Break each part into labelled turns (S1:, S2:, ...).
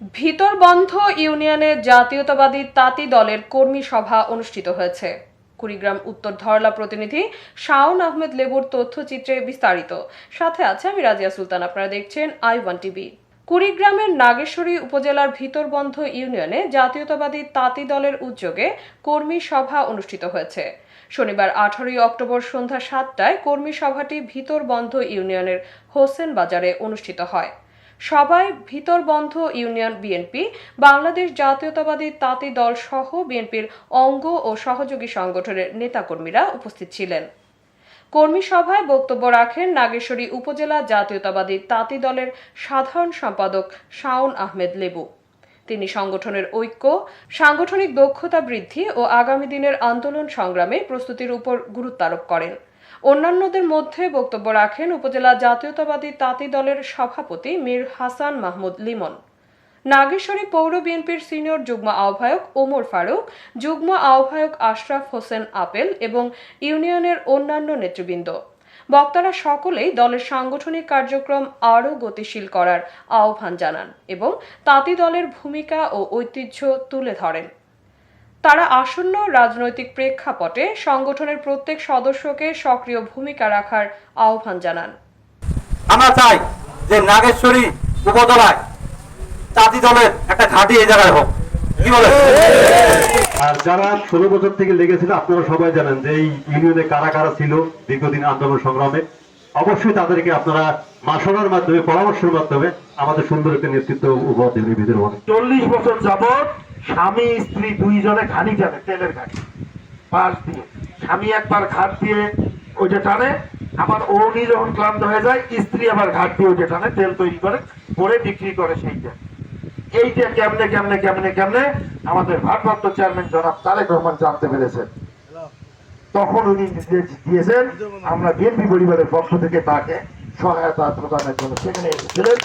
S1: ভিতরবন্ধ ইউনিয়নে জাতীয়তাবাদী তাঁতি দলের কর্মী সভা অনুষ্ঠিত হয়েছে। কুড়িগ্রাম উত্তর ধরলা প্রতিনিধি শাওন আহমেদ লেবুর তথ্যচিত্রে বিস্তারিত। সাথে আছে আমি রাজিয়া সুলতান, আপনারা দেখছেন আই ওয়ান টিভি। কুড়িগ্রামের নাগেশ্বরী উপজেলার ভিতরবন্ধ ইউনিয়নে জাতীয়তাবাদী তাঁতি দলের উদ্যোগে কর্মী সভা অনুষ্ঠিত হয়েছে। শনিবার আঠারোই অক্টোবর সন্ধ্যা সাতটায় কর্মী সভাটি ভিতরবন্ধ ইউনিয়নের হোসেন বাজারে অনুষ্ঠিত হয়। সভায় ভিতরবন্ধ ইউনিয়ন বিএনপি, বাংলাদেশ জাতীয়তাবাদী তাঁতি দল সহ বিএনপির অঙ্গ ও সহযোগী সংগঠনের নেতাকর্মীরা উপস্থিত ছিলেন। কর্মী সভায় বক্তব্য রাখেন নাগেশ্বরী উপজেলা জাতীয়তাবাদী তাঁতি দলের সাধারণ সম্পাদক শাওন আহমেদ লেবু। তিনি সংগঠনের ঐক্য, সাংগঠনিক দক্ষতা বৃদ্ধি ও আগামী দিনের আন্দোলন সংগ্রামে প্রস্তুতির উপর গুরুত্ব আরোপ করেন। অন্যান্যদের মধ্যে বক্তব্য রাখেন উপজেলা জাতীয়তাবাদী তাঁতি দলের সভাপতি মীর হাসান মাহমুদ লিমন। নাগেশ্বরী পৌর বিএনপির সিনিয়র যুগ্ম আহ্বায়ক ওমর ফারুক, যুগ্ম আহ্বায়ক আশরাফ হোসেন আপেল এবং ইউনিয়নের অন্যান্য নেতৃবৃন্দ। বক্তারা সকলেই দলের সাংগঠনিক কার্যক্রম আরও গতিশীল করার আহ্বান জানান এবং তাঁতি দলের ভূমিকা ও ঐতিহ্য তুলে ধরেন। তারা আসন্ন রাজনৈতিক প্রেক্ষাপটে সংগঠনের প্রত্যেক সদস্যকে সক্রিয় ভূমিকা রাখার আহ্বান জানান।
S2: আমরা চাই যে নাগেশ্বরী উপজেলায় তাঁতি দলের একটা ঘাঁটি এই জায়গায় হোক। কি বলে
S3: আর যারা ষোলো বছর থেকে লেগেছিল আপনারা সবাই জানেন যে এই ইউনিয়নে কারা কারা ছিল দীর্ঘদিন আন্দোলন সংগ্রামে। অবশ্যই তাদেরকে আপনারা মাসনার মাধ্যমে পরামর্শের মাধ্যমে আমাদের সুন্দর একটা নেতৃত্ব উপহার দেবেন ভিতরে।
S4: চল্লিশ বছর যাবৎ স্বামী, স্ত্রী দুইজনে ঘানি টানে তেলের ঘানি। পাশ দিয়ে। স্বামী একবার ঘাট দিয়ে ওইটা টানে, আবার উনি যখন ক্লান্ত হয়ে যায়, স্ত্রী আবার ঘাট দিয়ে ওইটা টানে, তেল তৈরি করে করে বিক্রি করে সেইটা এইটা কেমনে কেমনে কেমনে কেমনে আমাদের ভারপ্রাপ্ত চেয়ারম্যান জনাব তারেক রহমান জানতে পেরেছেন। তখন উনি নির্দেশ দিয়েছেন, আমরা বিএনপি পরিবারের পক্ষ থেকে তাকে সহায়তা প্রদানের জন্য সেখানে এসেছিলেন।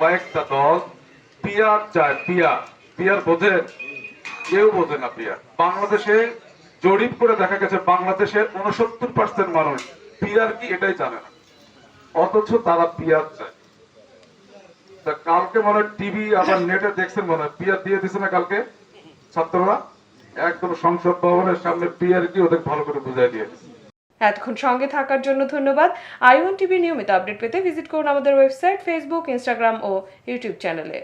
S5: কয়েকটা দল পিয়ার চায়, পিয়ার। পিয়ার বোঝে? কেউ বোঝে না পিয়ার। বাংলাদেশে জরিপ করে দেখা গেছে বাংলাদেশের উনসত্তর পার্সেন্ট মানুষ পিয়ার কি এটাই জানে না। অথচ তারা পিয়ার চায়। তা কালকে মনে টিভি আবার নেটে দেখছেন মনে পিয়ার দিয়ে দিছে না কালকে? ছাত্ররা? একদম সংসদ ভবনের সামনে পিয়ার কি ওদের ভালো করে বুঝাই দিয়ে
S1: এতক্ষণ সঙ্গে থাকার জন্য ধন্যবাদ। আই ওয়ান টিভি নিয়মিত আপডেট পেতে ভিজিট করুন আমাদের ওয়েবসাইট, ফেসবুক, ইনস্টাগ্রাম ও ইউটিউব চ্যানেলে।